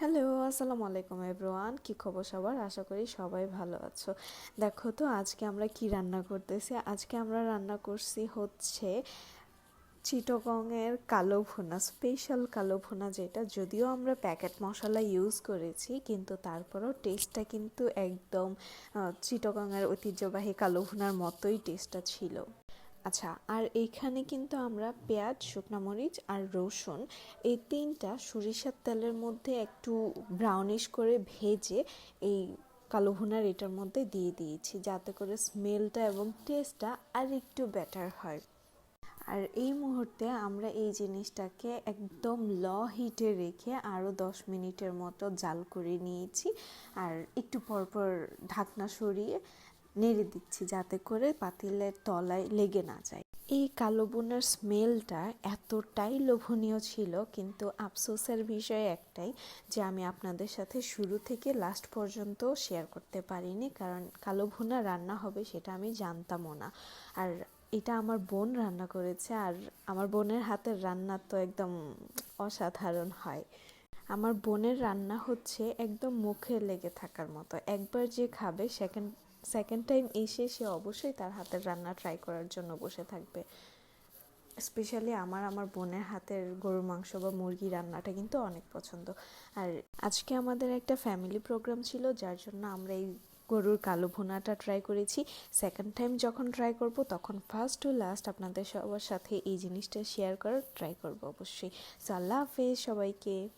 Hello, আসসালামু আলাইকুম everyone. কি খবর সবার? আশা করি সবাই ভালো আছো। দেখো তো, আজকে আমরা কি রান্না করতেছি? আজকে আমরা রান্না করছি হচ্ছে চিটগংয়ের কালো ভুনা স্পেশাল কালো ভুনা যেটা। যদিও আমরা প্যাকেট মশলা ইউজ করেছি, কিন্তু তারপরেও টেস্টটা কিন্তু একদম চিটগংয়ের ঐতিহ্যবাহী কালো ভুনার মতোই টেস্টটা ছিল। আচ্ছা আর এইখানে কিন্তু আমরা পেঁয়াজ, শুকনো মরিচ আর রসুন এই তিনটা সরিষার তেলের মধ্যে একটু ব্রাউনিশ করে ভেজে এই কালো ভুনার এটার মধ্যে দিয়ে দিয়েছি যাতে করে স্মেলটা এবং টেস্টটা আর একটু বেটার হয়। আর এই মুহূর্তে আমরা এই জিনিসটাকে একদম ল হিটে রেখে আরও দশ মিনিটের মতো জাল করে নিয়েছি। আর একটু পরপর ঢাকনা সরিয়ে নেড়ে দিচ্ছি যাতে করে পাতিলের তলায় লেগে না যায়। এই কালো বোনার স্মেলটা এতটাই লোভনীয় ছিল, কিন্তু আফসোসের বিষয় একটাই যে আমি আপনাদের সাথে শুরু থেকে লাস্ট পর্যন্ত শেয়ার করতে পারিনি, কারণ কালো ভুনা রান্না হবে সেটা আমি জানতামও না। আর এটা আমার বোন রান্না করেছে, আর আমার বোনের হাতের রান্না তো একদম অসাধারণ হয়। আমার বোনের রান্না হচ্ছে একদম মুখে লেগে থাকার মতো। একবার যে খাবে সেকেন্ড সেকেন্ড টাইম এসে সে অবশ্যই তার হাতের রান্না ট্রাই করার জন্য বসে থাকবে। স্পেশালি আমার আমার বোনের হাতের গরুর মাংস বা মুরগি রান্নাটা কিন্তু অনেক পছন্দ। আর আজকে আমাদের একটা ফ্যামিলি প্রোগ্রাম ছিল, যার জন্য আমরা এই গরুর কালো ভুনাটা ট্রাই করেছি। সেকেন্ড টাইম যখন ট্রাই করব, তখন ফার্স্ট টু লাস্ট আপনাদের সবার সাথে এই জিনিসটা শেয়ার করার ট্রাই করব অবশ্যই। সো আল্লাহ হাফেজ সবাইকে।